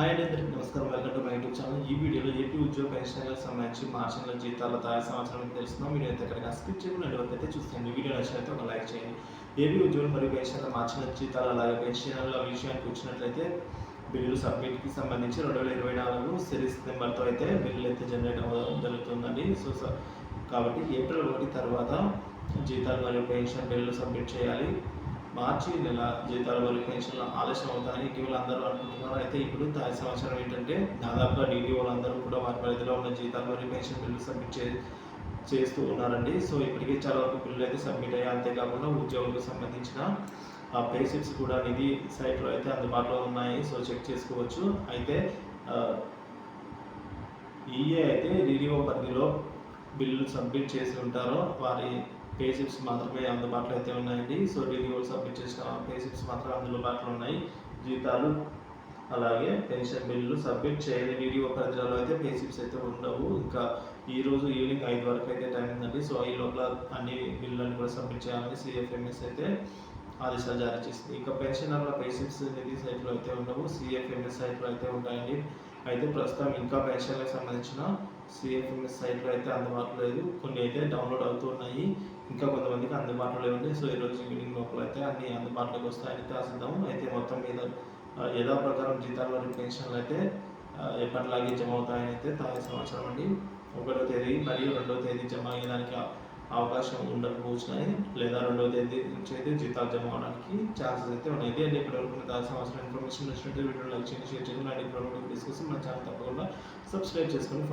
Hi అండి అందరికీ నమస్కారం welcome to my YouTube channel ఈ వీడియోలో ఏపీ ఉద్యోగ పెన్షన్లకు సంబంధించి మార్చి నెల జీతాల తాజా సంవత్సరం తెలుస్తున్నాం. వీడియో అయితే ఎక్కడికి స్కిప్ చేయకుండా వరకు అయితే చూస్తాను వీడియో నచ్చినట్లయితే ఒక లైక్ చేయండి. ఏపీ ఉద్యోగులు మరియు పెన్షన్ల మార్చి నెల జీతాలు అలాగే పెన్షన్ల విషయానికి వచ్చినట్లయితే బిల్లులు సబ్మిట్కి సంబంధించి రెండు వేల ఇరవై నాలుగు సిరీస్ నెంబర్తో అయితే బిల్లులు అయితే జనరేట్ అవ్వడం జరుగుతుందండి. సో కాబట్టి ఏప్రిల్ ఒకటి తర్వాత జీతాలు మరియు పెన్షన్ బిల్లులు సబ్మిట్ చేయాలి. మార్చి నెల జీతాలు మరియు పెన్షన్లు ఆలస్యం అవుతాయని ఇటీవల అందరూ అనుకుంటున్నారు. అయితే ఇప్పుడు తాజా సమాచారం ఏంటంటే దాదాపుగా డీడీఓలు వాళ్ళందరూ కూడా వారి పరిధిలో ఉన్న జీతాలు మరియు పెన్షన్ బిల్లు సబ్మిట్ చే చేస్తూ ఉన్నారండి. సో ఇప్పటికే చాలా వరకు బిల్లులు అయితే సబ్మిట్ అయ్యాయి. అంతేకాకుండా ఉద్యోగులకు సంబంధించిన ఆ పేషెంట్స్ కూడా నిధి సైట్లో అయితే అందుబాటులో ఉన్నాయి. సో చెక్ చేసుకోవచ్చు. అయితే ఈఏ అయితే డీడీఓ పరిధిలో బిల్లు సబ్మిట్ చేసి ఉంటారో వారి పేసిప్స్ మాత్రమే అందుబాటులో అయితే ఉన్నాయండి. సో డీడీఓ సబ్మిట్ చేసిన పేసిప్స్ మాత్రం అందుబాటులో ఉన్నాయి. జీతాలు అలాగే పెన్షన్ బిల్లు సబ్మిట్ చేయని వీడియో పరిధిలో అయితే పేషిప్స్ అయితే ఉండవు. ఇంకా ఈ రోజు ఈవినింగ్ ఐదు వరకు అయితే టైం ఉందండి. సో ఈ లోపల అన్ని బిల్లులను కూడా సబ్మిట్ చేయాలని సిఎఫ్ఎంఎస్ అయితే ఆదేశాలు జారీ చేసింది. ఇంకా పెన్షనర్ల పేషెంట్స్ నిధి సైట్లో అయితే ఉండవు. సిఎఫ్ఎంఎస్ సైట్లో అయితే ఉంటాయండి. అయితే ప్రస్తుతం ఇంకా పెన్షన్లకు సంబంధించిన సిఎఫ్ఎంఎస్ సైట్లో అయితే అందుబాటులో లేదు. కొన్ని అయితే డౌన్లోడ్ అవుతూ ఉన్నాయి. ఇంకా కొంతమందికి అందుబాటులో లేవండి. సో ఈరోజు ఈవినింగ్ లోపల అయితే అన్ని అందుబాటులోకి వస్తాయని రాసిద్దాం ఆశిద్దాం అయితే మొత్తం మీద యథా ప్రకారం జీతాలు మరియు పెన్షన్లు అయితే ఎప్పటిలాగే జమ అవుతాయని అయితే తాజా సమాచారం అండి. ఒకటో తేదీ మరియు రెండో తేదీ జమ అయ్యేదానికి అవకాశం ఉండకపోవచ్చు ఉండకపోవచ్చున్నాయి లేదా రెండో తేదీ నుంచి అయితే జీతాలు జమ అవడానికి ఛాన్సెస్ అయితే ఉన్నాయి. ఇది అండి ఇప్పటివరకు తాజా సంవత్సరం ఇన్ఫర్మేషన్ వచ్చినట్టు వీడియో లైక్ చేయండి షేర్ చేయండి. అండ్ ఇప్పుడు డిస్కస్ మన ఛానల్ తప్పకుండా సబ్స్క్రైబ్ చేసుకొని